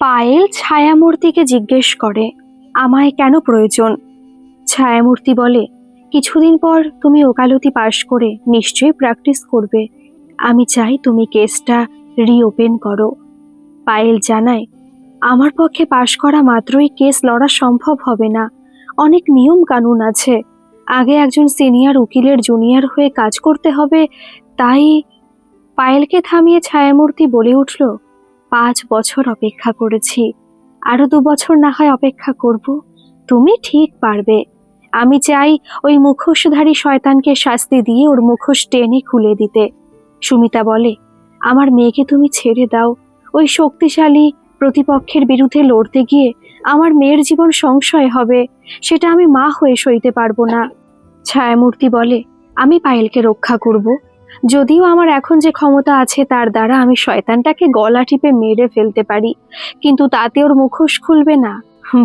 পায়েল ছায়ামূর্তিকে জিজ্ঞেস করে, আমায় কেন প্রয়োজন? ছায়ামূর্তি বলে, কিছুদিন পর তুমি ওকালতি পাশ করে নিশ্চয়ই প্র্যাকটিস করবে। আমি চাই তুমি কেসটা রিওপেন করো। পায়েল জানায়, আমার পক্ষে পাশ করা মাত্রই কেস লড়া সম্ভব হবে না। অনেক নিয়ম কানুন আছে। আগে একজন সিনিয়র উকিলের জুনিয়র হয়ে কাজ করতে হবে, তাই পায়েলকে থামিয়ে ছায়ামূর্তি বলে উঠল পাঁচ বছর অপেক্ষা করেছি। আরও দু বছর না হয় অপেক্ষা করব। তুমি ঠিক পারবে। আমি চাই ওই মুখোশধারী শয়তানকে শাস্তি দিয়ে ওর মুখোশ টেনে খুলে দিতে। সুমিতা বলে, আমার মেয়েকে তুমি ছেড়ে দাও। ওই শক্তিশালী প্রতিপক্ষের বিরুদ্ধে লড়তে গিয়ে আমার মেয়ের জীবন সংশয় হবে। সেটা আমি মা হয়ে সইতে পারব না। ছায়ামূর্তি বলে, আমি পায়েলকে রক্ষা করব। যদিও আমার এখন যে ক্ষমতা আছে তার দ্বারা আমি শয়তানটাকে গলা টিপে মেরে ফেলতে পারি, কিন্তু তাতে ওর মুখোশ খুলবে না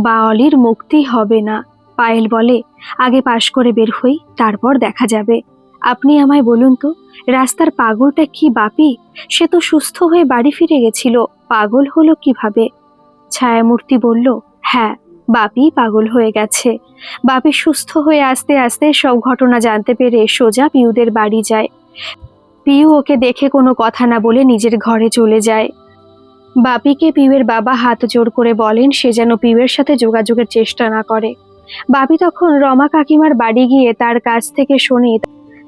বা অলির মুক্তি হবে না। পায়েল বলে, আগে পাশ করে বের হই, তারপর দেখা যাবে। আপনি আমায় বলুন তো, রাস্তার পাগলটা কি বাপি? সে তো সুস্থ হয়ে বাড়ি ফিরে গেছিল, পাগল হলো কীভাবে? ছায়ামূর্তি বলল হ্যাঁ বাপি পাগল হয়ে গেছে। বাপি সুস্থ হয়ে আস্তে আস্তে সব ঘটনা জানতে পেরে সোজা পিউদের বাড়ি যায়। পিউ ওকে দেখে কোনো কথা না বলে নিজের ঘরে চলে যায়। বাপিকে পিউয়ের বাবা হাত জোর করে বলেন সে যেন পিউয়ের সাথে যোগাযোগের চেষ্টা না করে। বাপি তখন রমা কাকিমার বাড়ি গিয়ে তার কাছ থেকে শুনে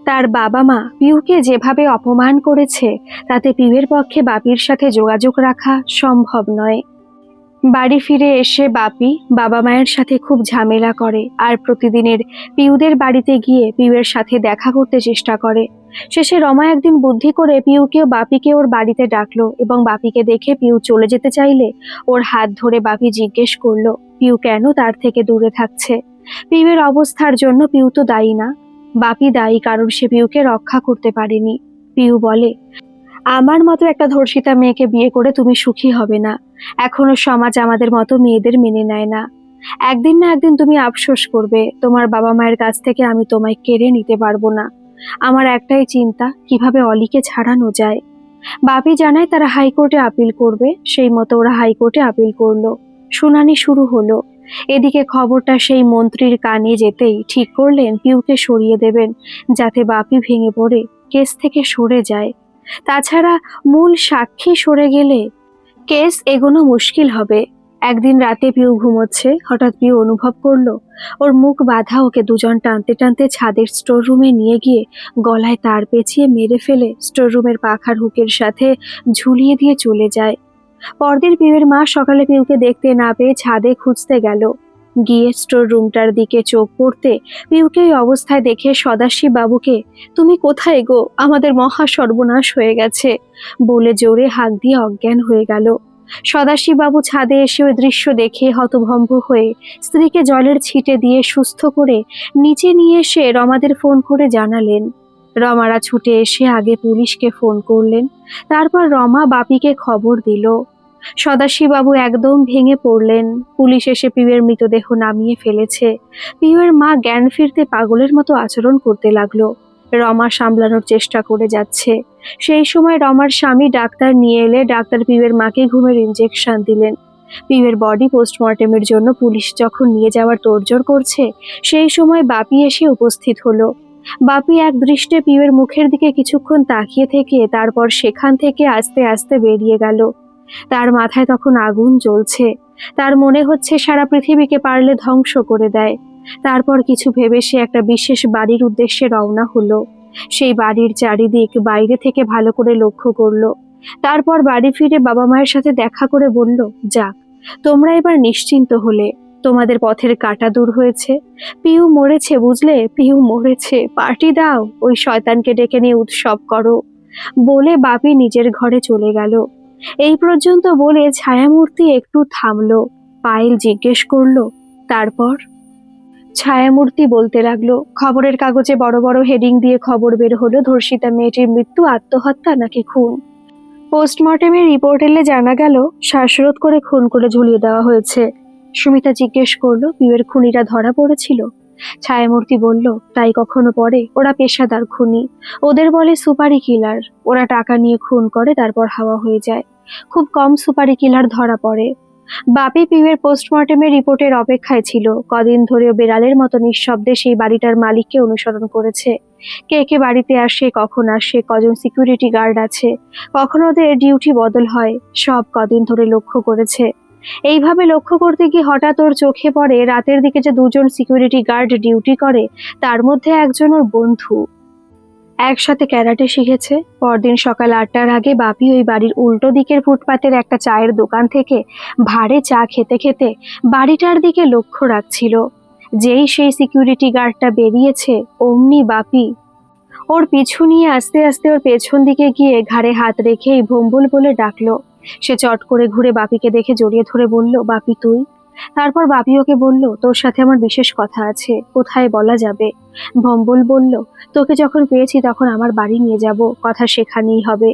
তার বাবা মা পিউকে যেভাবে অপমান করেছে, তাতে পিউয়ের পক্ষে বাপির সাথে যোগাযোগ রাখা সম্ভব নয়। বাড়ি ফিরে এসে বাপি বাবা মায়ের সাথে খুব ঝামেলা করে আর প্রতিদিনের পিউদের বাড়িতে গিয়ে পিউয়ের সাথে দেখা করতে চেষ্টা করে। শেষে রমা একদিন বুদ্ধি করে পিউকেও বাপিকে ওর বাড়িতে ডাকলো এবং বাপিকে দেখে পিউ চলে যেতে চাইলে ওর হাত ধরে বাপি জিজ্ঞেস করল, পিউ কেন তার থেকে দূরে থাকছে? পিউয়ের অবস্থার জন্য পিউ তো দায়ী না। বাপি দায়ী কারণ সে পিউকে রক্ষা করতে পারেনি। পিউ বলে, আমার মতো একটা ধর্ষিতা মেয়েকে বিয়ে করে তুমি সুখী হবে না। এখনও সমাজ আমাদের মতো মেয়েদের মেনে নেয় না। একদিন না একদিন তুমি আফসোস করবে। তোমার বাবা মায়ের কাছ থেকে আমি তোমায় কেড়ে নিতে পারব না। আমার একটাই চিন্তা, কীভাবে অলিকে ছাড়ানো যায়। বাপি জানায় তারা হাইকোর্টে আপিল করবে, সেই মতো ওরা হাইকোর্টে আপিল করল। শুনানি শুরু হলো। এদিকে খবরটা সেই মন্ত্রীর কানে যেতেই ঠিক করলেন, পিউকে সরিয়ে দেবেন, যাতে বাপি ভেঙে পড়ে, কেস থেকে সরে যায়। তাছাড়া মূল সাক্ষী সরে গেলে কেস এগোনো মুশকিল হবে। একদিন রাতে পিউ ঘুমোচ্ছে, হঠাৎ পিউ অনুভব করল, ওর মুখ বাঁধা ওকে দুজন টানতে টানতে ছাদের স্টোর রুমে নিয়ে গিয়ে গলায় তার পেঁচিয়ে মেরে ফেলে স্টোর রুমের পাখার হুকের সাথে ঝুলিয়ে দিয়ে চলে যায়। পরদিন পিউয়ের মা সকালে পিউকে দেখতে না পেয়ে ছাদে খুঁজতে গেল। গিয়ে স্টোর রুমটার দিকে চোখ পড়তে পিউকে এই অবস্থায় দেখে সদাশিব বাবুকে, তুমি কোথায় গো? আমাদের মহা সর্বনাশ হয়ে গেছে। বলে জোরে হাত দিয়ে অজ্ঞান হয়ে গেল। সদাশিববাবু ছাদে এসে ওই দৃশ্য দেখে হতভম্ব হয়ে স্ত্রীকে জলের ছিটে দিয়ে সুস্থ করে নিচে নিয়ে এসে রমাদের ফোন করে জানালেন। রমারা ছুটে এসে আগে পুলিশকে ফোন করলেন, তারপর রমা বাপিকে খবর দিল। সদাশিববাবু একদম ভেঙে পড়লেন। পুলিশ এসে পিউয়ের মৃতদেহ নামিয়ে ফেলেছে। পিউয়ের মা জ্ঞান ফিরতে পাগলের মতো আচরণ করতে লাগল। রমা সামলানোর চেষ্টা করে যাচ্ছে। সেই সময় রমার স্বামী ডাক্তার নিয়ে এলে ডাক্তার পিউয়ের মাকে ঘুমের ইঞ্জেকশন দিলেন। পিউয়ের বডি পোস্টমর্টেমের জন্য পুলিশ যখন নিয়ে যাওয়ার তোড়জোড় করছে, সেই সময় বাপি এসে উপস্থিত হলো। বাপি এক দৃষ্টে পিউয়ের মুখের দিকে কিছুক্ষণ তাকিয়ে থেকে তারপর সেখান থেকে আস্তে আস্তে বেরিয়ে গেল। তার মাথায় তখন আগুন জ্বলছে। তার মনে হচ্ছে সারা পৃথিবীকে পারলে ধ্বংস করে দেয়। তারপর কিছু ভেবে সে একটা বিশেষ বাড়ির উদ্দেশ্যে রওনা হলো। সেই বাড়ির চারিদিক বাইরে থেকে ভালো করে লক্ষ্য করল। তারপর বাড়ি ফিরে বাবা মায়ের সাথে দেখা করে বলল যাক তোমরা এবার নিশ্চিন্ত হলে। তোমাদের পথের কাটা দূর হয়েছে। পিউ মরেছে বুঝলে? পিউ মরেছে। পার্টি দাও। ওই শয়তানকে ডেকে নিয়ে উৎসব করো। বলে বাপি নিজের ঘরে চলে গেল। এই পর্যন্ত বলে ছায়ামূর্তি একটু থামলো। পায়েল জিজ্ঞেস করল, তারপর? ছায়ামূর্তি বলতে লাগল। খবরের কাগজে বড় বড় হেডিং দিয়ে খবর বের হলো ধর্ষিতা মেয়েটির মৃত্যু, আত্মহত্যা নাকি খুন। পোস্টমর্টেমের রিপোর্ট এলে জানা গেল, শ্বাসরোধ করে খুন করে ঝুলিয়ে দেওয়া হয়েছে। সুমিতা জিজ্ঞেস করল, বিয়ের খুনিরা ধরা পড়েছিল? ছায়ামূর্তি বলল, তাই কখনো পরে, ওরা পেশাদার খুনি। ওদের বলে সুপারি কিলার। ওরা টাকা নিয়ে খুন করে, তারপর হাওয়া হয়ে যায়। খুব কম সুপারি কিলার ধরা পড়ে। বাপি পিউয়ের পোস্টমর্টেমের রিপোর্টের অপেক্ষায় ছিল। কদিন ধরেও বেড়ালের মতো নিঃশব্দে সেই বাড়িটার মালিককে অনুসরণ করেছে। কে কে বাড়িতে আসে, কখন আসে, কজন সিকিউরিটি গার্ড আছে, কখন ওদের ডিউটি বদল হয়, সব কদিন ধরে লক্ষ্য করেছে। এইভাবে লক্ষ্য করতে গিয়ে হঠাৎ ওর চোখে পড়ে রাতের দিকে যে দুজন সিকিউরিটি গার্ড ডিউটি করে, তার মধ্যে একজন ওর বন্ধু। একসাথে ক্যারাটে শিখেছে। পরদিন সকাল আটটার আগে বাপি ওই বাড়ির উল্টো দিকের ফুটপাতের একটা চায়ের দোকান থেকে ভাড়ে চা খেতে খেতে বাড়িটার দিকে লক্ষ্য রাখছিল। যেই সেই সিকিউরিটি গার্ডটা বেরিয়েছে, অমনি বাপি। ওর পিছু নিয়ে আস্তে আস্তে ওর পেছন দিকে গিয়ে ঘাড়ে হাত রেখেই ভম্বল বলে ডাকলো। সে চট করে ঘুরে বাপিকে দেখে জড়িয়ে ধরে বলল, বাপি, তুই? তারপর বাপি ওকে বলল, তোর সাথে আমার বিশেষ কথা আছে, কোথায় বলা যাবে? ভম্বল বলল, তোকে যখন পেয়েছি তখন আমার বাড়ি নিয়ে যাব, কথা সেখানেই হবে।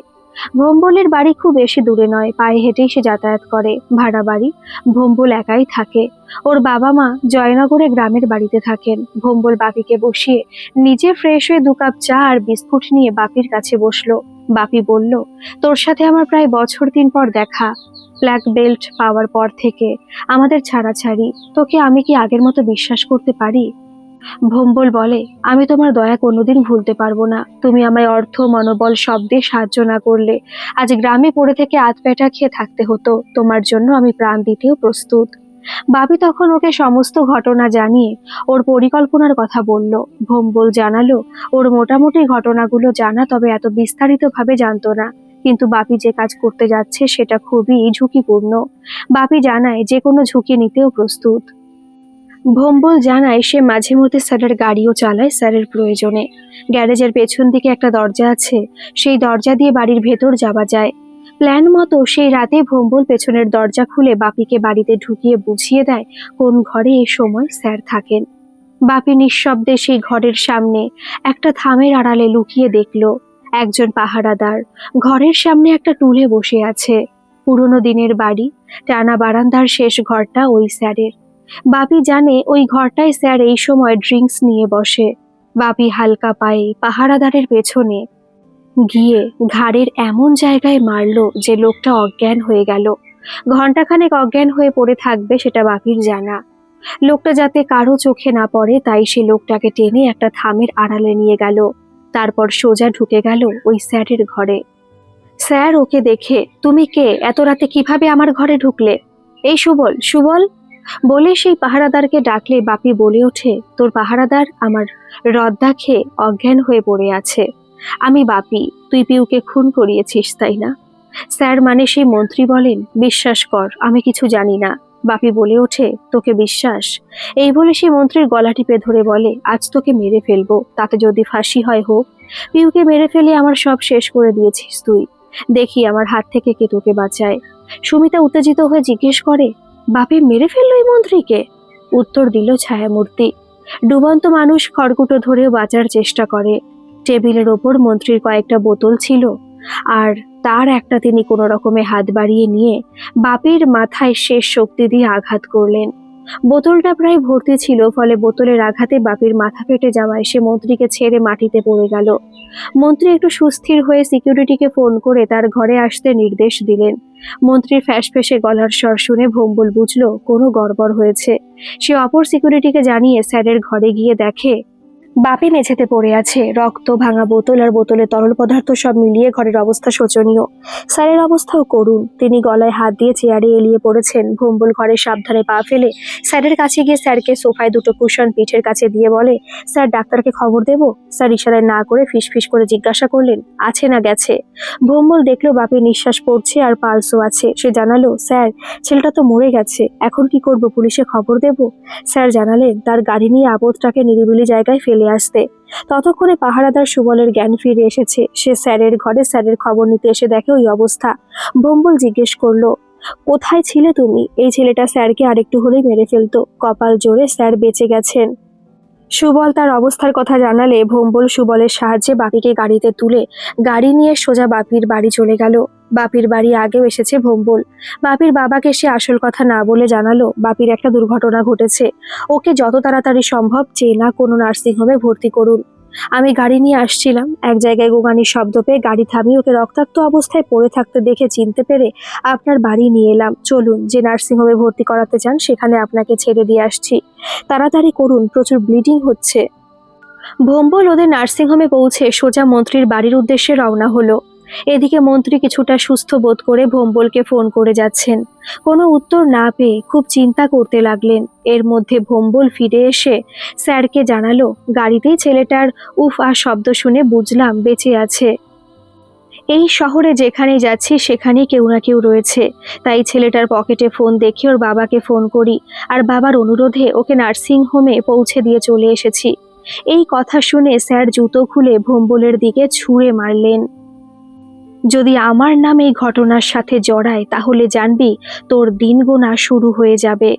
ভম্বলের বাড়ি খুব বেশি দূরে নয়, পায়ে হেঁটেই সে যাতায়াত করে, ভাড়া বাড়ি। ভম্বল একাই থাকে। ওর বাবা মা জয়নগরে গ্রামের বাড়িতে থাকেন। ভম্বল বাপিকে বসিয়ে নিজে ফ্রেশ হয়ে দু কাপ চা আর বিস্কুট নিয়ে বাপির কাছে বসল। বাপি বলল, তোর সাথে আমার প্রায় বছর দিন পর দেখা। ব্ল্যাক বেল্ট পাওয়ার পর থেকে আমাদের ছাড়াছাড়ি। তোকে আমি কি আগের মতো বিশ্বাস করতে পারি? ভম্বল বলে, আমি তোমার দয়া কোনোদিন ভুলতে পারব না। তুমি আমায় অর্থ, মনোবল সব দিয়ে সাহায্য না করলে। আজ গ্রামে পড়ে থেকে আধ পেটা খেয়ে থাকতে হতো। তোমার জন্য আমি প্রাণ দিতেও প্রস্তুত। বাবি তখন ওকে সমস্ত ঘটনা জানিয়ে, ওর পরিকল্পনার কথা বলল। ভম্বল জানালো, ওর মোটামুটি ঘটনাগুলো জানা, তবে এত বিস্তারিতভাবে জানতো না। কিন্তু বাপি যে কাজ করতে যাচ্ছে, সেটা খুবই ঝুঁকিপূর্ণ। বাপি জানায়, যে কোনো ঝুঁকি নিতেও প্রস্তুত। ভম্বল জানায় সে মাঝে মধ্যে স্যারের গাড়িও চালায় স্যারের প্রয়োজনে। গ্যারেজের পেছন দিকে একটা দরজা আছে। সেই দরজা দিয়ে বাড়ির ভেতর যাওয়া যায়। প্ল্যান মতো সেই রাতে ভম্বল পেছনের দরজা খুলে বাপিকে বাড়িতে ঢুকিয়ে বুঝিয়ে দেয় কোন ঘরে এই সময় স্যার থাকেন। বাপি নিঃশব্দে সেই ঘরের সামনে একটা থামের আড়ালে লুকিয়ে দেখল একজন পাহারাদার। ঘরের সামনে একটা টুলে বসে আছে। পুরনো দিনের বাড়ি। টানা বারান্দার শেষ ঘরটা ওই স্যারের। বাপি জানে ওই ঘরটায় স্যার এই সময় ড্রিঙ্কস নিয়ে বসে। বাপি হালকা পায়ে পাহারাদারের পেছনে গিয়ে ঘাড়ের এমন জায়গায় মারলো যে লোকটা অজ্ঞান হয়ে গেল। ঘন্টাখানেক অজ্ঞান হয়ে পড়ে থাকবে সেটা বাপির জানা। লোকটা যাতে কারও চোখে না পড়ে, তাই সে লোকটাকে টেনে একটা থামের আড়ালে নিয়ে গেল। তারপর সোজা ঢুকে গেল ওই স্যারের ঘরে। স্যার ওকে দেখে, তুমি কে? এত রাতে কীভাবে আমার ঘরে ঢুকলে? এই সুবল সুবল? বলে সেই পাহারাদারকে ডাকলে বাপি বলে ওঠে, তোর পাহারাদার আমার রদ্দা খেয়ে অজ্ঞান হয়ে পড়ে আছে। আমি বাপি, তুই পিউকে খুন করিয়েছিস, তাই না? স্যার মানে সেই মন্ত্রী বলেন, বিশ্বাস কর, আমি কিছু জানি না। বাপি বলে ওঠে, তোকে বিশ্বাস? এই বলে সেই মন্ত্রীর গলা টিপে ধরে বলে, আজ তোকে মেরে ফেলব, তাতে যদি ফাঁসি হয় হোক। পিউকে মেরে ফেলে আমার সব শেষ করে দিয়েছিস তুই। দেখি আমার হাত থেকে কে তোকে বাঁচায়। সুমিতা উত্তেজিত হয়ে জিজ্ঞেস করে বাপি মেরে ফেলল এই মন্ত্রীকে। উত্তর দিল ছায়ামূর্তি। ডুবন্ত মানুষ খড়কুটো ধরেও বাঁচার চেষ্টা করে। টেবিলের ওপর মন্ত্রীর কয়েকটা বোতল ছিল। আর তার একটা তিনি কোনো রকমে হাত বাড়িয়ে নিয়ে বাপের মাথায় শেষ শক্তি দিয়ে আঘাত করলেন। বোতলটা প্রায় ভর্তি ছিল, ফলে বোতলের আঘাতে বাপির মাথা ফেটে যাওয়ায় সে মন্ত্রীকে ছেড়ে মাটিতে পড়ে গেল। মন্ত্রী একটু সুস্থির হয়ে সিকিউরিটিকে ফোন করে তার ঘরে আসতে নির্দেশ দিলেন। মন্ত্রীর ফ্যাস ফ্যাসফেসে গলার স্বর শুনে ভম্বল বুঝলো, কোনো গড়বড় হয়েছে। সে অপর সিকিউরিটিকে জানিয়ে স্যারের ঘরে গিয়ে দেখে বাপি মেঝেতে পড়ে আছে। রক্ত ভাঙা বোতল আর বোতলে তরল পদার্থ সব মিলিয়ে ঘরের অবস্থা শোচনীয়। স্যারের অবস্থাও করুন তিনি গলায় হাত দিয়ে চেয়ারে এলিয়ে পড়েছেন। ভম্বল ঘরে সাবধানে পা ফেলে স্যারের কাছে গিয়ে স্যারকে সোফায় দুটো কুশন পিঠের কাছে দিয়ে বলে, স্যার, ডাক্তারকে খবর দেব? স্যার ইশারায় না করে ফিস ফিস করে জিজ্ঞাসা করলেন, আছে না গেছে? ভম্বল দেখল বাপি নিঃশ্বাস পড়ছে আর পালসও আছে। সে জানালো, স্যার, ছেলেটা তো মরে গেছে। এখন কি করব, পুলিশে খবর দেব? স্যার জানালেন, তার গাড়ি নিয়ে আপদটাকে নিরিবিলি জায়গায় ফেলে আসতে। ততক্ষণে পাহারাদার সুবলের জ্ঞান ফিরে এসেছে। সে স্যারের ঘরে স্যারের খবর নিতে এসে দেখে ওই অবস্থা। ভম্বল জিজ্ঞেস করল, কোথায় ছিলে তুমি? এই ছেলেটা স্যারকে আরেকটু হলেই মেরে ফেলতো। কপাল জোরে স্যার বেঁচে গেছেন। সুবল তার অবস্থার কথা জানালে ভম্বল সুবলের সাহায্যে বাপিকে গাড়িতে তুলে গাড়ি নিয়ে সোজা বাপির বাড়ি চলে গেল। বাপির বাড়ি আগেও এসেছে ভম্বল। বাপির বাবাকে সে আসল কথা না বলে জানালো, বাপির একটা দুর্ঘটনা ঘটেছে। ওকে যত তাড়াতাড়ি সম্ভব চেনা কোনো নার্সিংহোমে ভর্তি করুন। আমি গাড়ি নিয়ে আসছিলাম, এক জায়গায় গোগানির শব্দ পেয়ে গাড়ি থামিয়ে ওকে রক্তাক্ত অবস্থায় পড়ে থাকতে দেখে চিনতে পেরে আপনার বাড়ি নিয়ে এলাম। চলুন, যে নার্সিংহোমে ভর্তি করাতে চান সেখানে আপনাকে ছেড়ে দিয়ে আসছি। তাড়াতাড়ি করুন, প্রচুর ব্লিডিং হচ্ছে। ভোম্বল ওদের নার্সিংহোমে পৌঁছে সোজা মন্ত্রীর বাড়ির উদ্দেশ্যে রওনা হলো। এদিকে মন্ত্রী কিছুটা সুস্থ বোধ করে ভোম্বলকে ফোন করে যাচ্ছেন। কোনো উত্তর না পেয়ে খুব চিন্তা করতে লাগলেন। এর মধ্যে ভোম্বল ফিরে এসে স্যারকে জানালো, গাড়িতেই ছেলেটার উফ আর শব্দ শুনে বুঝলাম বেঁচে আছে। এই শহরে যেখানে যাচ্ছি সেখানেই কেউ না কেউ রয়েছে। তাই ছেলেটার পকেটে ফোন দেখে ওর বাবাকে ফোন করি আর বাবার অনুরোধে ওকে নার্সিং হোমে পৌঁছে দিয়ে চলে এসেছি। এই কথা শুনে স্যার জুতো খুলে ভোম্বলের দিকে ছুঁড়ে মারলেন। যদি আমার নাম এই ঘটনার সাথে জড়ায়, তাহলে জানবি তোর দিন গোনা শুরু হয়ে যাবে।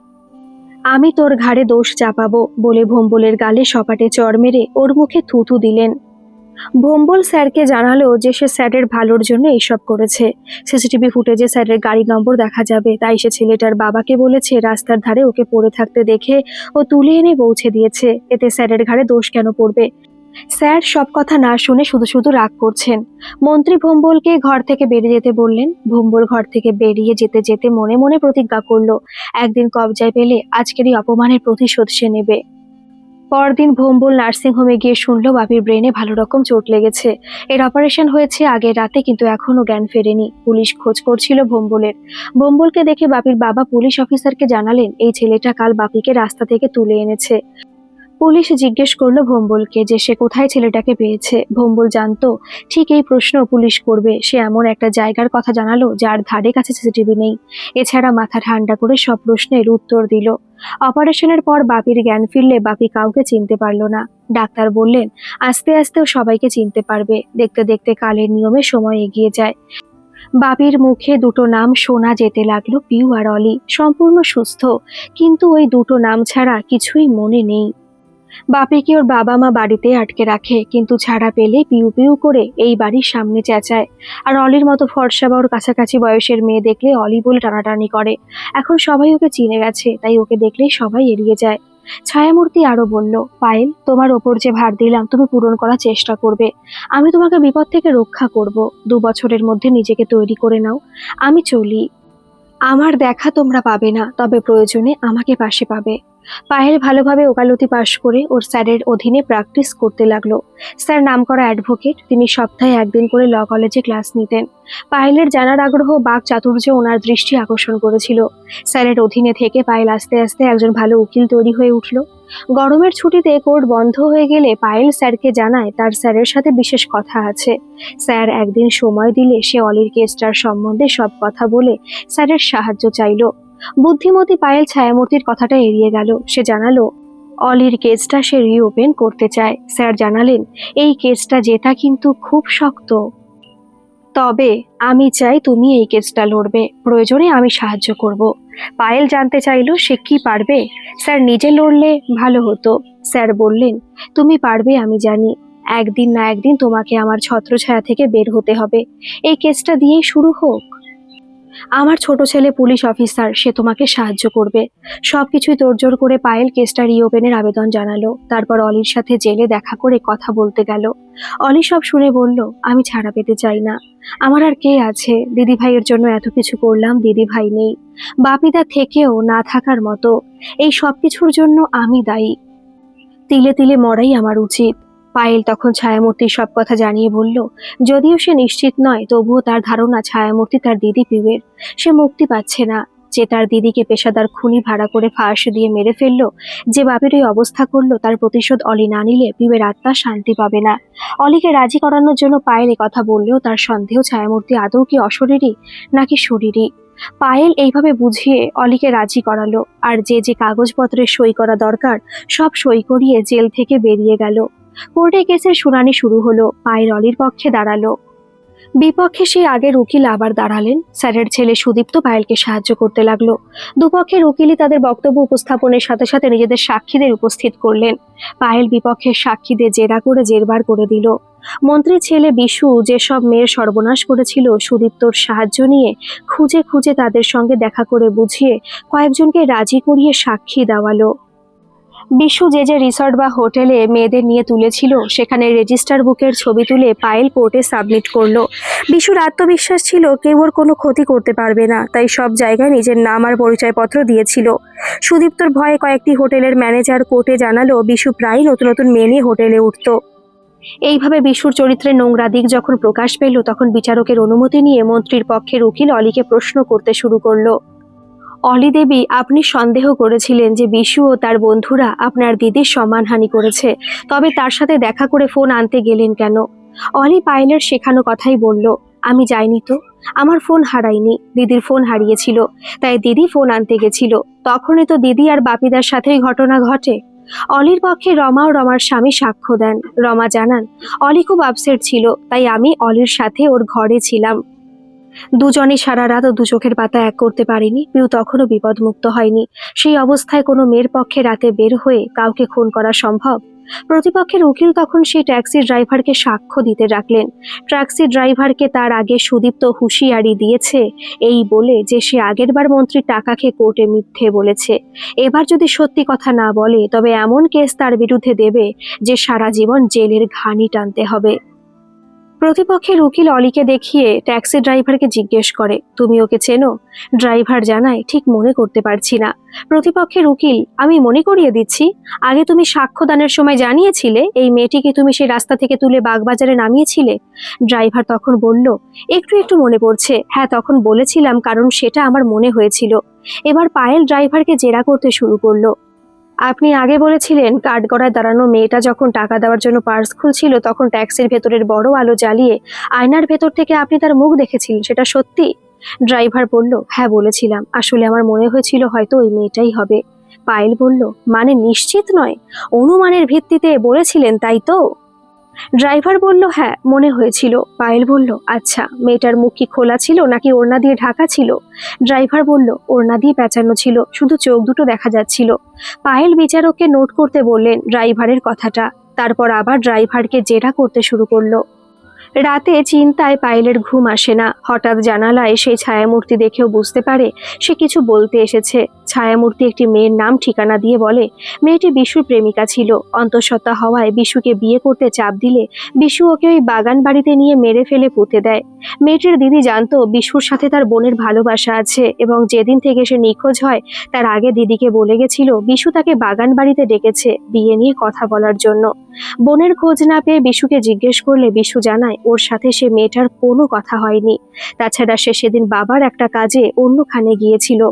আমি তোর ঘাড়ে দোষ চাপাবো বলে ভোম্বলের গালে সপাটে চড় মেরে ওর মুখে থুথু দিলেন। ভোম্বল স্যারকে জানালো যে সে স্যারের ভালোর জন্য এইসব করেছে। সিসিটিভি ফুটেজে স্যারের গাড়ি নম্বর দেখা যাবে, তাই সে ছেলেটার বাবাকে বলেছে রাস্তার ধারে ওকে পড়ে থাকতে দেখে ও তুলে এনে পৌঁছে দিয়েছে। এতে স্যারের ঘাড়ে দোষ কেন পড়বে? স্যার, সব কথা না শুনে শুধু শুধু রাগ করছেন। মন্ত্রী ভোম্বলকে ঘর থেকে বেরিয়ে যেতে বললেন। ভোম্বল ঘর থেকে বেরিয়ে যেতে যেতে মনে মনে প্রতিজ্ঞা করল, একদিন কবজায় পেলে আজকের এই অপমানের প্রতিশোধ সে নেবে। পরদিন ভোম্বল নার্সিংহোমে গিয়ে শুনলো বাপির ব্রেনে ভালো রকম চোট লেগেছে। এর অপারেশন হয়েছে আগের রাতে, কিন্তু এখনও জ্ঞান ফেরেনি। পুলিশ খোঁজ করছিল ভোম্বলের। ভোম্বলকে দেখে বাপির বাবা পুলিশ অফিসারকে জানালেন, এই ছেলেটা কাল বাপিকে রাস্তা থেকে তুলে এনেছে। পুলিশ জিজ্ঞেস করল ভোম্বলকে যে সে কোথায় ছেলেটাকে পেয়েছে। ভোম্বল জানতো, ঠিক এই প্রশ্ন পুলিশ করবে। সে এমন একটা জায়গার কথা জানালো যার ধারে কাছে সিসিটিভি নেই। এছাড়া মাথা ঠান্ডা করে সব প্রশ্নের উত্তর দিল। অপারেশনের পর বাপির জ্ঞান ফিরলে বাপি কাউকে চিনতে পারল না। ডাক্তার বললেন, আস্তে আস্তেও সবাইকে চিনতে পারবে। দেখতে দেখতে কালের নিয়মে সময় এগিয়ে যায়। বাপির মুখে দুটো নাম শোনা যেতে লাগল পিউ আর অলি। সম্পূর্ণ সুস্থ, কিন্তু ওই দুটো নাম ছাড়া কিছুই মনে নেই। বাপিকে ওর বাবা মা বাড়িতে আটকে রাখে, কিন্তু ছাড়া পেলে পিউ পিউ করে এই বাড়ির সামনে চেঁচায়। আর অলির মতো ফর্সা বা ওর কাছাকাছি বয়সের মেয়ে দেখলে অলি বলে টানাটানি করে। এখন সবাই ওকে চিনে গেছে, তাই ওকে দেখলেই সবাই এড়িয়ে যায়। ছায়ামূর্তি আরও বলল, পায়েল, তোমার ওপর যে ভার দিলাম, তুমি পূরণ করার চেষ্টা করবে। আমি তোমাকে বিপদ থেকে রক্ষা করব। দু বছরের মধ্যে নিজেকে তৈরি করে নাও। আমি চলি। আমার দেখা তোমরা পাবে না, তবে প্রয়োজনে আমাকে পাশে পাবে। পায়েল ভালোভাবে ওকালতি পাশ করে ওর স্যারের অধীনে প্র্যাকটিস করতে লাগল। স্যার নামকরা অ্যাডভোকেট, তিনি সপ্তাহে একদিন করে ল কলেজে ক্লাস নিতেন। পায়েলের জানার আগ্রহ বাক চাতুর্য ওনার দৃষ্টি আকর্ষণ করেছিল। স্যারের অধীনে থেকে পায়েল আস্তে আস্তে একজন ভালো উকিল তৈরি হয়ে উঠল। গরমের ছুটিতে কোর্ট বন্ধ হয়ে গেলে পায়েল স্যারকে জানায় তার স্যারের সাথে বিশেষ কথা আছে। স্যার একদিন সময় দিলে সে অলির কেসটার সম্বন্ধে সব কথা বলে স্যারের সাহায্য চাইলো। বুদ্ধিমতী পায়েল ছায়ামূর্তির কথাটা এড়িয়ে গেল। সে জানালো, অলির কেসটা সে রিওপেন করতে চায়। স্যার জানালেন, এই কেসটা জেতা কিন্তু খুব শক্ত। তবে আমি চাই তুমি এই কেসটা লড়বে। প্রয়োজনে আমি সাহায্য করব। পায়েল জানতে চাইলো, সে কি পারবে? স্যার, নিজে লড়লে ভালো হতো। স্যার বললেন, তুমি পারবে, আমি জানি। একদিন না একদিন তোমাকে আমার ছত্রছায়া থেকে বের হতে হবে। এই কেসটা দিয়েই শুরু হোক। আমার ছোট ছেলে পুলিশ অফিসার, সে তোমাকে সাহায্য করবে। সবকিছুই তোড়জোড় করে পায়েল কেসটা রিওপেনের আবেদন জানালো। তারপর অলির সাথে জেলে দেখা করে কথা বলতে গেল। অলি সব শুনে বলল, আমি ছাড়া পেতে চাই না। আমার আর কে আছে? দিদি ভাইয়ের জন্য এত কিছু করলাম দিদি ভাই নেই। বাপিদা থেকেও না থাকার মতো। এই সব কিছুর জন্য আমি দায়ী। তিলে তিলে মরাই আমার উচিত। পায়েল তখন ছায়ামূর্তির সব কথা জানিয়ে বলল, যদিও সে নিশ্চিত নয়, তবুও তার ধারণা ছায়ামূর্তি তার দিদি পিউয়ের। সে মুক্তি পাচ্ছে না। যে তার দিদিকে পেশাদার খুনি ভাড়া করে ফাঁস দিয়ে মেরে ফেলল, যে বাপের ওই অবস্থা করল, তার প্রতিশোধ অলি না নিলে পিউয়ের আত্মা শান্তি পাবে না। অলিকে রাজি করানোর জন্য পায়েল কথা বললেও তার সন্দেহ ছায়ামূর্তি আদৌ কি অশরীরই নাকি শরীরই? পায়েল এইভাবে বুঝিয়ে অলিকে রাজি করালো, আর যে যে কাগজপত্রে সই করা দরকার, সব সই করিয়ে জেল থেকে বেরিয়ে গেল। কোর্টে কেসের শুনানি শুরু হলো পায়েল অলির পক্ষে দাঁড়াল। বিপক্ষে সেই আগের উকিল আবার দাঁড়ালেন। স্যারের ছেলে সুদীপ্ত পায়েলকে সাহায্য করতে লাগল। দুপক্ষের উকিলই তাদের বক্তব্য উপস্থাপনের সাথে সাথে নিজেদের সাক্ষীদের উপস্থিত করলেন। পায়েল বিপক্ষের সাক্ষীদের জেরা করে জেরবার করে দিল। মন্ত্রীর ছেলে বিশু যেসব মেয়ের সর্বনাশ করেছিল, সুদীপ্তর সাহায্য নিয়ে খুঁজে খুঁজে তাদের সঙ্গে দেখা করে বুঝিয়ে কয়েকজনকে রাজি করিয়ে সাক্ষী দেওয়ালো। বিশু যে যে রিসর্ট বা হোটেলে মেয়েদের নিয়ে তুলেছিল, সেখানে রেজিস্টার বুকের ছবি তুলে পায়েল কোর্টে সাবমিট করল। বিশুর আত্মবিশ্বাস ছিল, কেউ ওর কোনো ক্ষতি করতে পারবে না, তাই সব জায়গায় নিজের নাম আর পরিচয়পত্র দিয়েছিল। সুদীপ্তর ভয়ে কয়েকটি হোটেলের ম্যানেজার কোর্টে জানালো, বিশু প্রায় নতুন নতুন মেয়ে নিয়ে হোটেলে উঠত। এইভাবে বিশুর চরিত্রের নোংরা দিক যখন প্রকাশ পেল, তখন বিচারকের অনুমতি নিয়ে মন্ত্রীর পক্ষের উকিল অলিকে প্রশ্ন করতে শুরু করল। অলি দেবী, আপনি সন্দেহ করেছিলেন যে বিশু ও তার বন্ধুরা আপনার দিদির সম্মানহানি করেছে। তবে তার সাথে দেখা করে ফোন আনতে গেলেন কেন? অলি পায়েলের শেখানো কথাই বলল, আমি যাইনি তো। আমার ফোন হারাইনি দিদির ফোন হারিয়েছিল। তাই দিদি ফোন আনতে গেছিল। তখনই তো দিদি আর বাপিদার সাথেই ঘটনা ঘটে। অলির পক্ষে রমা ও রমার স্বামী সাক্ষ্য দেন। রমা জানান, অলি খুব আপসেট ছিল, তাই আমি অলির সাথে ওর ঘরে ছিলাম। দুজনে সারা রাত দু চোখের পাতা এক করতে পারিনি, পিউ তখনও বিপদমুক্ত হয়নি। সেই অবস্থায় কোনো মেয়ের পক্ষে রাতে বের হয়ে কাউকে খুন করা সম্ভব? প্রতিপক্ষের উকিল তখন সেই ট্যাক্সি ড্রাইভারকে সাক্ষ্য দিতে রাখলেন। ট্যাক্সি ড্রাইভারকে তার আগে সুদীপ্ত হুঁশিয়ারি দিয়েছে এই বলে যে সে আগেরবার মন্ত্রীর টাকা খেয়ে কোর্টে মিথ্যে বলেছে। এবার যদি সত্যি কথা না বলে, তবে এমন কেস তার বিরুদ্ধে দেবে যে সারা জীবন জেলের ঘানি টানতে হবে। প্রতিপক্ষের উকিল অলিকে দেখিয়ে ট্যাক্সি ড্রাইভারকে জিজ্ঞেস করে, তুমি ওকে চেনো? ড্রাইভার জানায়, ঠিক মনে করতে পারছি না। প্রতিপক্ষের উকিল, আমি মনে করিয়ে দিচ্ছি। আগে তুমি সাক্ষ্যদানের সময় জানিয়েছিলে, এই মেয়েটিকে তুমি সেই রাস্তা থেকে তুলে বাগবাজারে নামিয়েছিলে? ড্রাইভার তখন বলল, একটু একটু মনে পড়ছে। হ্যাঁ তখন বলেছিলাম, কারণ সেটা আমার মনে হয়েছিল। এবার পায়েল ড্রাইভারকে জেরা করতে শুরু করল। আপনি আগে বলেছিলেন কাঠগড়ায় দাঁড়ানো মেয়েটা যখন টাকা দেওয়ার জন্য পার্স খুলছিল, তখন ট্যাক্সির ভেতরের বড় আলো জ্বালিয়ে আয়নার ভেতর থেকে আপনি তার মুখ দেখেছিলেন, সেটা সত্যি? ড্রাইভার বলল হ্যাঁ বলেছিলাম। আসলে আমার মনে হয়েছিল হয়তো ওই মেয়েটাই হবে। পায়েল বলল মানে নিশ্চিত নয়। অনুমানের ভিত্তিতে বলেছিলেন, তাই তো? ড্রাইভার বলল হ্যাঁ মনে হয়েছিল। পায়েল বলল আচ্ছা মেয়েটার মুখ কি খোলা ছিল নাকি ওড়না দিয়ে ঢাকা ছিল? ড্রাইভার বলল, ওড়না দিয়ে পেঁচানো ছিল, শুধু চোখ দুটো দেখা যাচ্ছিল। পায়েল বিচারককে নোট করতে বললেন ড্রাইভারের কথাটা। তারপর আবার ড্রাইভারকে জেরা করতে শুরু করল। রাতে চিন্তায় পায়েলের ঘুম আসে না। হঠাৎ জানালায় সেই ছায়ামূর্তি দেখেও বুঝতে পারে সে কিছু বলতে এসেছে। ছায়ামূর্তি একটি মেয়ের নাম, ঠিকানা দিয়ে বলে, মেয়েটি বিশুর প্রেমিকা ছিল। অন্তঃসত্ত্বা হওয়ায় বিশুকে বিয়ে করতে চাপ দিলে বিশু ওকে ওই বাগান বাড়িতে নিয়ে মেরে ফেলে পুঁতে দেয়। মেয়েটির দিদি জানতো বিশুর সাথে তার বোনের ভালোবাসা আছে এবং যেদিন থেকে সে নিখোঁজ হয়, তার আগে দিদিকে বলে গেছিল, বিশু তাকে বাগান বাড়িতে ডেকেছে বিয়ে নিয়ে কথা বলার জন্য। বোনের খোঁজ না পেয়ে বিশুকে জিজ্ঞেস করলে বিশু জানায়, ওর সাথে সে মেয়েটার কোনো কথা হয়নি। তাছাড়া সে সেদিন বাবার একটা কাজে অন্যখানে গিয়েছিল।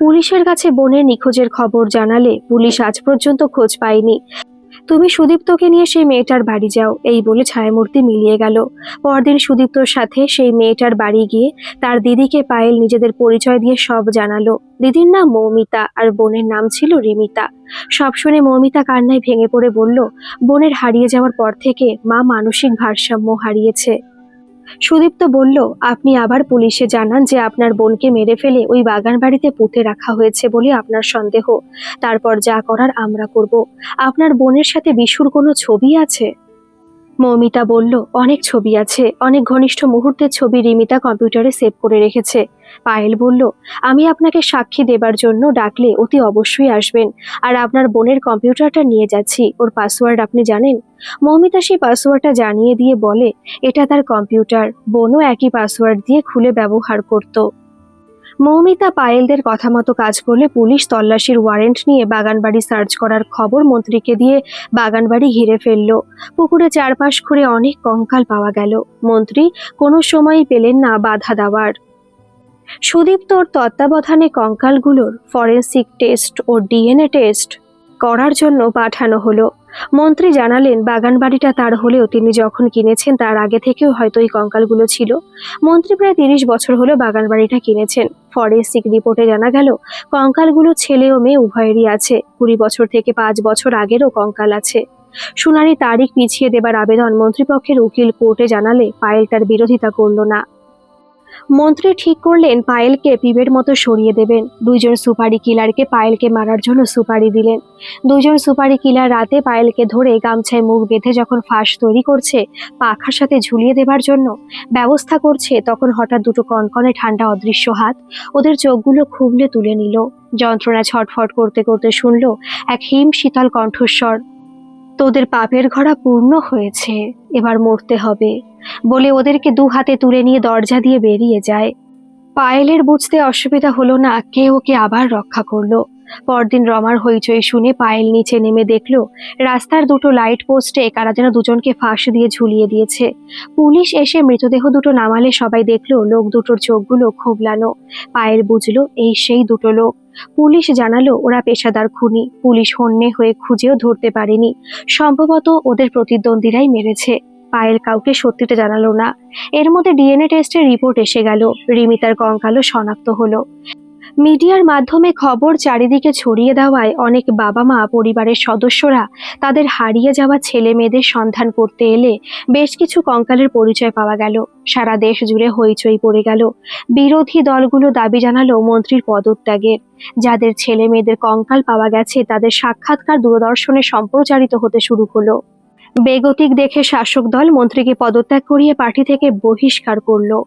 পুলিশের কাছে বোনের নিখোঁজের খবর জানালে পুলিশ আজ পর্যন্ত খোঁজ পায়নি। তুমি সুদীপ্তকে নিয়ে সেই মেয়েটার বাড়ি যাও, এই বলে ছায়ামূর্তি মিলিয়ে গেল। পরদিন সুদীপ্তর সাথে সেই মেয়েটার বাড়ি গিয়ে তার দিদিকে পায়েল নিজেদের পরিচয় দিয়ে সব জানালো। দিদির নাম মৌমিতা আর বোনের নাম ছিল রিমিতা। সব শুনে মৌমিতা কান্নায় ভেঙে পড়ে বলল, বোনের হারিয়ে যাওয়ার পর থেকে মা মানসিক ভারসাম্য হারিয়েছে। সুদীপ্ত বলল, আপনি আবার পুলিশে জানান যে আপনার বোনকে মেরে ফেলে ওই বাগান বাড়িতে পুঁতে রাখা হয়েছে বলে আপনার সন্দেহ। তারপর যা করার আমরা করব। আপনার বোনের সাথে বিশুর কোনো ছবি আছে? মৌমিতা বলল, অনেক ছবি আছে। অনেক ঘনিষ্ঠ মুহূর্তের ছবি রিমিতা কম্পিউটারে সেভ করে রেখেছে। পায়েল বলল, আমি আপনাকে সাক্ষী দেবার জন্য ডাকলে অতি অবশ্যই আসবেন। আর আপনার বোনের কম্পিউটারটা নিয়ে যাচ্ছি, ওর পাসওয়ার্ড আপনি জানেন? মৌমিতা সেই পাসওয়ার্ডটা জানিয়ে দিয়ে বলে, এটা তার কম্পিউটার, বোনও একই পাসওয়ার্ড দিয়ে খুলে ব্যবহার করত। মৌমিতা পায়েলদের কথা মতো কাজ করলে পুলিশ তল্লাশির ওয়ারেন্ট নিয়ে বাগানবাড়ি সার্চ করার খবর মন্ত্রীকে দিয়ে বাগানবাড়ি ঘিরে ফেলল। পুকুরে চারপাশ ঘুরে অনেক কঙ্কাল পাওয়া গেল। মন্ত্রী, কোনো সময়ই পেলেন না বাধা দেওয়ার। সুদীপ্তর তত্ত্বাবধানে কঙ্কালগুলোর ফরেন্সিক টেস্ট ও ডিএনএ টেস্ট করার জন্য পাঠানো হলো। মন্ত্রী জানালেন বাগান বাড়িটা তার হলেও তিনি যখন কিনেছেন তার আগে থেকেও হয়তো এই কঙ্কালগুলো ছিল। মন্ত্রী প্রায় তিরিশ বছর হলো বাগান বাড়িটা কিনেছেন। ফরেন্সিক রিপোর্টে জানা গেল, কঙ্কালগুলো ছেলে ও মেয়ে উভয়েরই আছে। কুড়ি বছর থেকে পাঁচ বছর আগেরও কঙ্কাল আছে। শুনানি তারিখ পিছিয়ে দেবার আবেদন মন্ত্রীপক্ষের উকিল কোর্টে জানালে, পায়েল তার বিরোধিতা করল না। মন্ত্রী ঠিক করলেন, পায়েলকে পিবের মতো সরিয়ে দেবেন। দুইজন সুপারি কিলারকে পায়েলকে মারার জন্য সুপারি দিলেন। দুজন সুপারি কিলার রাতে পায়েলকে ধরে গামছায় মুখ বেঁধে যখন ফাঁস তৈরি করছে, পাখার সাথে ঝুলিয়ে দেবার জন্য ব্যবস্থা করছে, তখন হঠাৎ দুটো কনকনে ঠান্ডা অদৃশ্য হাত ওদের চোখগুলো খুবলে তুলে নিল। যন্ত্রণা ছটফট করতে করতে শুনল এক হিম শীতল কণ্ঠস্বর, তোদের পাপের ঘোড়া পূর্ণ হয়েছে, এবার মরতে হবে। বলে ওদেরকে দু হাতে তুলে নিয়ে দরজা দিয়ে বেরিয়ে যায়। পায়েলের বুঝতে অসুবিধা হলো না, কে ওকে আবার রক্ষা করল। পরদিন রমার হইচই শুনে পায়েল নিচে নেমে দেখল, রাস্তার দুটো লাইট পোস্টে কারা যেন দুজনকে ফাঁস দিয়ে ঝুলিয়ে দিয়েছে। পুলিশ এসে মৃতদেহ দুটো নামালে সবাই দেখল, লোক দুটোর চোখগুলো খুবলানো। পায়েল বুঝলো, এই সেই দুটো লোক। পুলিশ জানালো, ওরা পেশাদার খুনি। পুলিশ হন্যে হয়ে খুঁজেও ধরতে পারেনি। সম্ভবত ওদের প্রতিদ্বন্দ্বীরাই মেরেছে। পায়েল কাউকে সত্যিটা জানালো না। এর মধ্যে ডিএনএ টেস্টের রিপোর্ট এসে গেল। রিমিতার কঙ্কালও শনাক্ত হলো। মিডিয়ার মাধ্যমে খবর চারিদিকে ছড়িয়ে দেওয়ায় অনেক বাবা মা পরিবারের সদস্যরা তাদের হারিয়ে যাওয়া ছেলে মেয়েদের সন্ধান করতে এলে বেশ কিছু কঙ্কালের পরিচয় পাওয়া গেল। সারা দেশ জুড়ে হইচই পড়ে গেল। বিরোধী দলগুলো দাবি জানালো মন্ত্রীর পদত্যাগের। যাদের ছেলে মেয়েদের কঙ্কাল পাওয়া গেছে, তাদের সাক্ষাৎকার দূরদর্শনে সম্প্রচারিত হতে শুরু হলো বেগতিক দেখে শাসক দল মন্ত্রীকে পদত্যাগ করিয়ে পার্টি থেকে বহিষ্কার করল।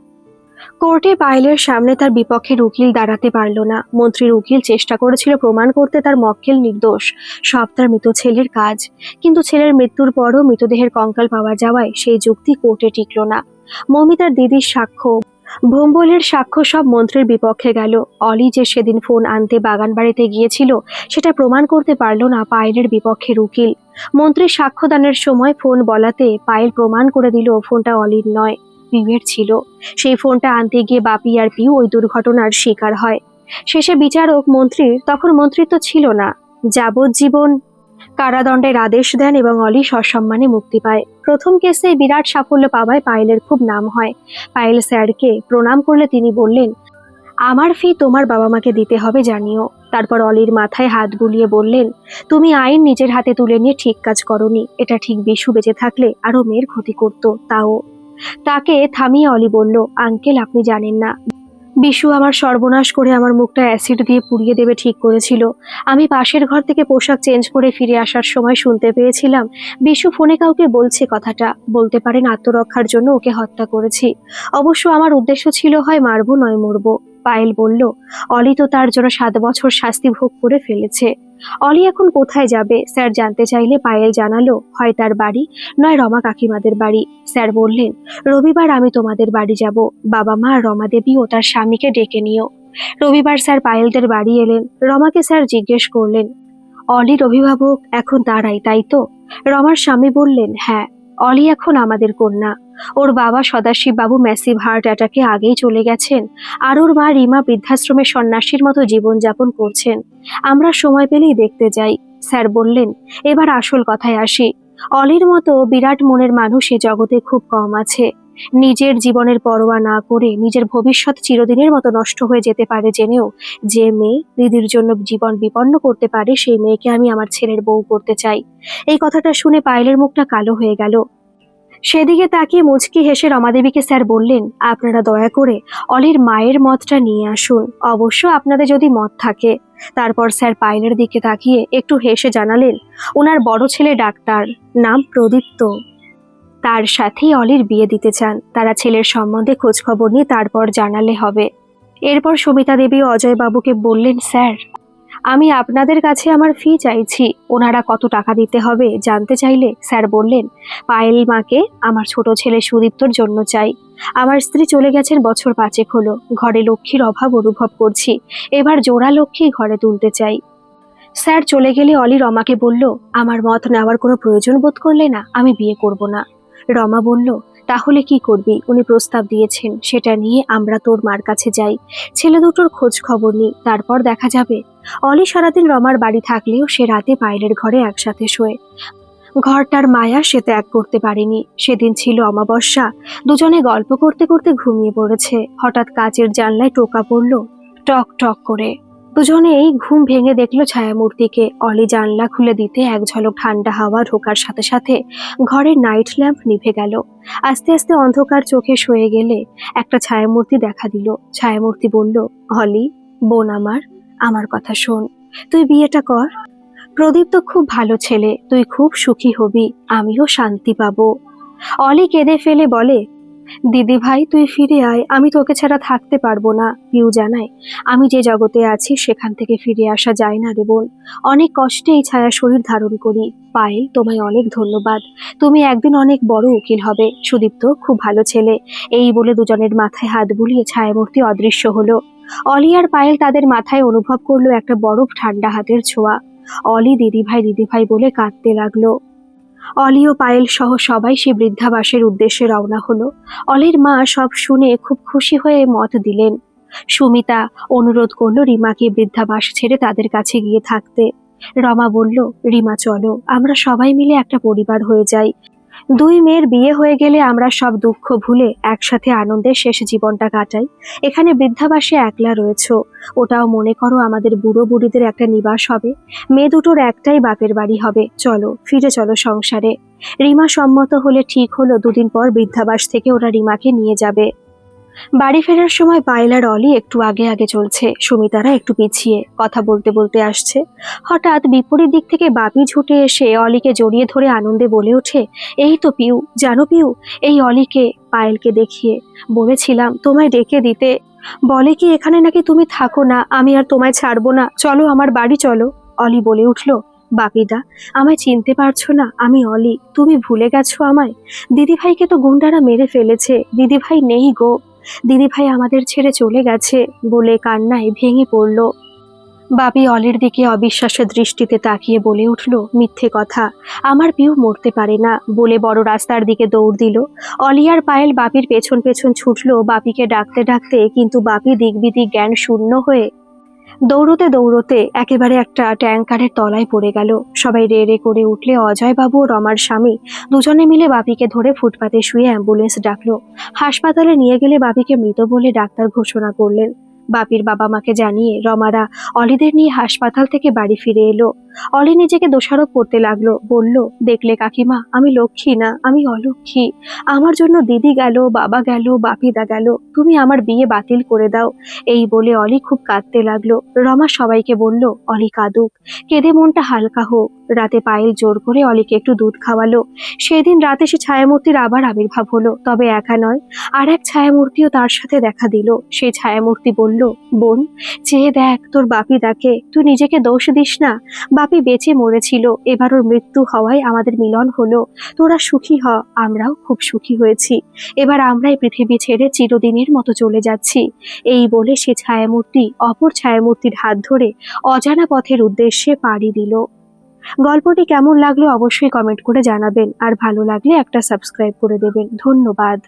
কোর্টে পায়েলের সামনে তার বিপক্ষের উকিল দাঁড়াতে পারল না। মন্ত্রীর উকিল চেষ্টা করেছিল প্রমাণ করতে তার মক্কেল নির্দোষ। সব তার মৃত ছেলের কাজ। কিন্তু ছেলের মৃত্যুর পরও মৃতদেহের কঙ্কাল পাওয়া যাওয়ায় সেই যুক্তি কোর্টে টিকল না। মমিতার দিদির সাক্ষ্য ভোম্বলের সাক্ষ্য সব মন্ত্রীর বিপক্ষে গেল। অলি যে সেদিন ফোন আনতে বাগান বাড়িতে গিয়েছিল, সেটা প্রমাণ করতে পারল না পায়েলের বিপক্ষের উকিল মন্ত্রীর সাক্ষ্যদানের সময় ফোন বলাতে পায়েল প্রমাণ করে দিল ফোনটা অলির নয়, পিউয়ের ছিল। সেই ফোনটা আনতে গিয়ে বাপি আর পিউ ওই দুর্ঘটনার শিকার হয়। শেষে বিচারক মন্ত্রীর, তখন মন্ত্রিত্ব ছিল না। যাবজ্জীবন কারাদণ্ডের আদেশ দেন এবং অলি সসম্মানে মুক্তি পায়। প্রথম কেসে বিরাট সাফল্য পাওয়ায় পায়েলের খুব নাম হয়। পায়েল স্যারকে প্রণাম করলে তিনি বললেন, আমার ফি তোমার বাবা মাকে দিতে হবে জানিও। তারপর অলির মাথায় হাত বুলিয়ে বললেন, তুমি আইন নিজের হাতে তুলে নিয়ে ঠিক কাজ করনি। এটা ঠিক বিশু বেঁচে থাকলে আরও মেয়ের ক্ষতি করত, তাও। তাকে থামিয়ে অলি বলল, আঙ্কেল, আপনি জানেন না। বিশু আমার সর্বনাশ করে আমার মুখটা অ্যাসিড দিয়ে পুড়িয়ে দেবে ঠিক করেছিল। আমি পাশের ঘর থেকে পোশাক চেঞ্জ করে ফিরে আসার সময় শুনতে পেয়েছিলাম, বিশু ফোনে কাউকে বলছে কথাটা। বলতে পারেন আত্মরক্ষার জন্য ওকে হত্যা করেছি। অবশ্য আমার উদ্দেশ্য ছিল হয় মারবো নয় মরবো। পায়েল বলল, অলি তো তার জন্য সাত বছর শাস্তি ভোগ করে ফেলেছে। অলি এখন কোথায় যাবে? স্যার জানতে চাইলে পায়েল জানালো, হয় তার বাড়ি নয় রমা কাকিমাদের বাড়ি। স্যার বললেন, রবিবার আমি তোমাদের বাড়ি যাব। বাবা মা রমা দেবী ও তার স্বামীকে ডেকে নিও। রবিবার স্যার পায়েলদের বাড়ি এলেন। রমাকে স্যার জিজ্ঞেস করলেন, অলির অভিভাবক এখন তারাই, তাই তো? রমার স্বামী বললেন হ্যাঁ। অলি এখন আমাদের কন্যা। ওর বাবা সদাশিব বাবু ম্যাসিভ হার্ট অ্যাটাকে আগেই চলে গেছেন আর ওর মা রিমা বৃদ্ধাশ্রমে সন্ন্যাসীর মতো জীবনযাপন করছেন। আমরা সময় পেলেই দেখতে যাই, স্যার বললেন। এবার আসল কথায় আসি। অলির মতো বিরাট মনের মানুষ এ জগতে খুব কম আছে। নিজের জীবনের পরোয়া না করে নিজের ভবিষ্যৎ চিরদিনের মতো নষ্ট হয়ে যেতে পারে জেনেও যে মেয়ে দিদির জন্য জীবন বিপন্ন করতে পারে, সেই মেয়েকে আমি আমার ছেলের বউ করতে চাই। এই কথাটা শুনে পায়েলের মুখটা কালো হয়ে গেল। সেদিকে তাকিয়ে মুচকি হেসে রমাদেবীকে স্যার বললেন, আপনারা দয়া করে অলির মায়ের মতটা নিয়ে আসুন। অবশ্য আপনাদের যদি মত থাকে। তারপর স্যার পায়েলের দিকে তাকিয়ে একটু হেসে জানালেন, ওনার বড় ছেলে ডাক্তার, নাম প্রদীপ্ত। তার সাথেই অলির বিয়ে দিতে চান। তারা ছেলের সম্বন্ধে খোঁজখবর নিয়ে তারপর জানালে হবে। এরপর সবিতা দেবী অজয় বাবুকে বললেন, স্যার, আমি আপনাদের কাছে আমার ফি চাইছি। ওনারা কত টাকা দিতে হবে জানতে চাইলে? স্যার বললেন, পায়েল মাকে আমার ছোট ছেলে সুদীপ্তর জন্য চাই। আমার স্ত্রী চলে গেছেন বছর পাঁচেক হলো। ঘরে লক্ষ্মীর অভাব অনুভব করছি। এবার জোড়া লক্ষ্মী ঘরে তুলতে চাই। স্যার চলে গেলে অলি রমাকে বলল, আমার মত নেওয়ার কোনো প্রয়োজন বোধ করলে না, আমি বিয়ে করব না। রমা বলল, তাহলে কি করবি? উনি প্রস্তাব দিয়েছেন, সেটা নিয়ে আমরা তোর মার কাছে যাই। ছেলে দুটোর খোঁজ খবর নিই তারপর দেখা যাবে। অলি সারাদিন রমার বাড়ি থাকলেও সে রাতে পায়েলের ঘরে একসাথে শোয়ে। ঘরটার মায়া সে ত্যাগ করতে পারেনি। সেদিন ছিল অমাবস্যা। দুজনে গল্প করতে করতে ঘুমিয়ে পড়েছে। হঠাৎ কাচের জানলায় টোকা পড়ল, টক টক করে। দুজনেই ঘুম ভেঙে দেখল ছায়ামূর্তিকে। অলি জানলা খুলে দিতে এক ঝলক ঠান্ডা হাওয়া ঢোকার সাথে সাথে ঘরের নাইট ল্যাম্প নিভে গেল। আস্তে আস্তে অন্ধকার চোখে শুয়ে গেলে একটা ছায়ামূর্তি দেখা দিল। ছায়ামূর্তি বলল, অলি, বোন আমার আমার কথা শোন। তুই বিয়েটা কর। প্রদীপ তো খুব ভালো ছেলে, তুই খুব সুখী হবি, আমিও শান্তি পাবো। অলি কেঁদে ফেলে বলে দিদি ভাই, তুই ফিরে আয়, আমি তোকে ছাড়া থাকতে পারব না, পিউ জানায়। আমি যে জগতে আছি, সেখান থেকে ফিরে আসা যায় না রে বোন। অনেক কষ্টে এই ছায়া শরীর ধারণ করি। পায়েল, তোমায় অনেক ধন্যবাদ। তুমি একদিন অনেক বড় উকিল হবে। সুদীপ্ত, খুব ভালো ছেলে। এই বলে দুজনের মাথায় হাত বুলিয়ে ছায়ামূর্তি অদৃশ্য হলো। অলি আর পায়েল তাদের মাথায় অনুভব করল একটা বরফ ঠান্ডা হাতের ছোঁয়া। অলি দিদিভাই দিদিভাই বলে কাঁদতে লাগল। অলি ও পায়েল সহ সবাই সে বৃদ্ধাবাসের উদ্দেশ্যে রওনা হলো। অলির মা সব শুনে খুব খুশি হয়ে মত দিলেন। সুমিতা অনুরোধ করল রিমাকে বৃদ্ধাবাস ছেড়ে তাদের কাছে গিয়ে থাকতে। রমা বলল, রিমা, চলো। আমরা সবাই মিলে একটা পরিবার হয়ে যাই। দুই মেয়ের বিয়ে হয়ে গেলে আমরা সব দুঃখ ভুলে একসাথে আনন্দের শেষ জীবনটা কাটাই। এখানে বৃদ্ধাবাসে একলা রয়েছ। ওটাও মনে করো আমাদের বুড়ো বুড়িদের একটা নিবাস হবে। মেয়ে দুটোর একটাই বাপের বাড়ি হবে। চলো, ফিরে চলো সংসারে। রিমা সম্মত হলে ঠিক হলো দুদিন পর বৃদ্ধাবাস থেকে ওরা রিমাকে নিয়ে যাবে। বাড়ি ফেরার সময় পায়লার অলি একটু আগে আগে চলছে। সুমিতারা একটু পিছিয়ে কথা বলতে বলতে আসছে। হঠাৎ বিপরীত দিক থেকে বাপি ছুটে এসে অলিকে জড়িয়ে ধরে আনন্দে বলে ওঠে, এই তো পিউ, জানো পিউ, এই অলিকে, পায়েলকে দেখিয়ে। বলেছিলাম তোমায় ডেকে দিতে। বলে কি এখানে নাকি তুমি থাকো না, আমি আর তোমায় ছাড়বো না। চলো আমার বাড়ি চলো। অলি বলে উঠল, বাপিদা, আমায় চিনতে পারছ না, আমি অলি, তুমি ভুলে গেছো আমায়। দিদিভাইকে তো গুন্ডারা মেরে ফেলেছে, দিদিভাই নেই গো। দিদিভাই আমাদের ছেড়ে চলে গেছে বলে কান্নায় ভেঙে পড়ল। বাপি অলের দিকে অবিশ্বাসের দৃষ্টিতে তাকিয়ে বলে উঠল, মিথ্যে কথা, আমার পিউ মরতে পারে না, বলে বড় রাস্তার দিকে দৌড় দিল। অলিয়ার পায়েল বাপির পেছন পেছন ছুটল। বাপিকে ডাকতে ডাকতে কিন্তু বাপি দিগবিদিক জ্ঞান শূন্য হয়ে দৌড়তে দৌড়তে একেবারে একটা ট্যাঙ্কারের তলায় পড়ে গেল। সবাই রে রে করে উঠলে অজয়বাবু বাবু রমার স্বামী দুজনে মিলে বাপিকে ধরে ফুটপাতে শুয়ে অ্যাম্বুলেন্স ডাকলো। হাসপাতালে নিয়ে গেলে বাপিকে মৃত বলে ডাক্তার ঘোষণা করলেন। বাপির বাবা মাকে জানিয়ে রমারা অলিদের নিয়ে হাসপাতাল থেকে বাড়ি ফিরে এলো। অলি নিজেকে দোষারোপ করতে লাগল, বলল, দেখলে কাকিমা, আমি লক্ষ্মী না, আমি অলক্ষ্মী। আমার জন্য দিদি গেল, বাবা গেল, বাপিদা গেল, তুমি আমার বিয়ে বাতিল করে দাও। এই বলে অলি খুব কাঁদতে লাগল। রমা সবাইকে বলল, অলি কাঁদুক, কেঁদে মনটা হালকা হোক। রাতে পায়েল জোর করে অলিকে একটু দুধ খাওয়ালো। সেদিন রাতে সে ছায়ামূর্তির আবার আবির্ভাব হলো, তবে একা নয়, আর এক ছায়ামূর্তিও তার সাথে দেখা দিল। সেই ছায়ামূর্তি বলল, বোন, চেয়ে দেখ তোর বাপি দেখে তুই নিজেকে দোষ দিস না। বাপি বেঁচে মরেছিল। এবার ওর মৃত্যু হওয়ায় আমাদের মিলন হলো। তোরা সুখী হ, আমরাও খুব সুখী হয়েছি। এবার আমরাই পৃথিবী ছেড়ে চিরদিনের মতো চলে যাচ্ছি। এই বলে সে ছায়ামূর্তি, অপর ছায়ামূর্তির হাত ধরে অজানা পথের উদ্দেশ্যে পাড়ি দিল। গল্পটি কেমন লাগল অবশ্যই কমেন্ট করে জানাবেন। আর ভালো লাগলে একটা সাবস্ক্রাইব করে দেবেন। ধন্যবাদ।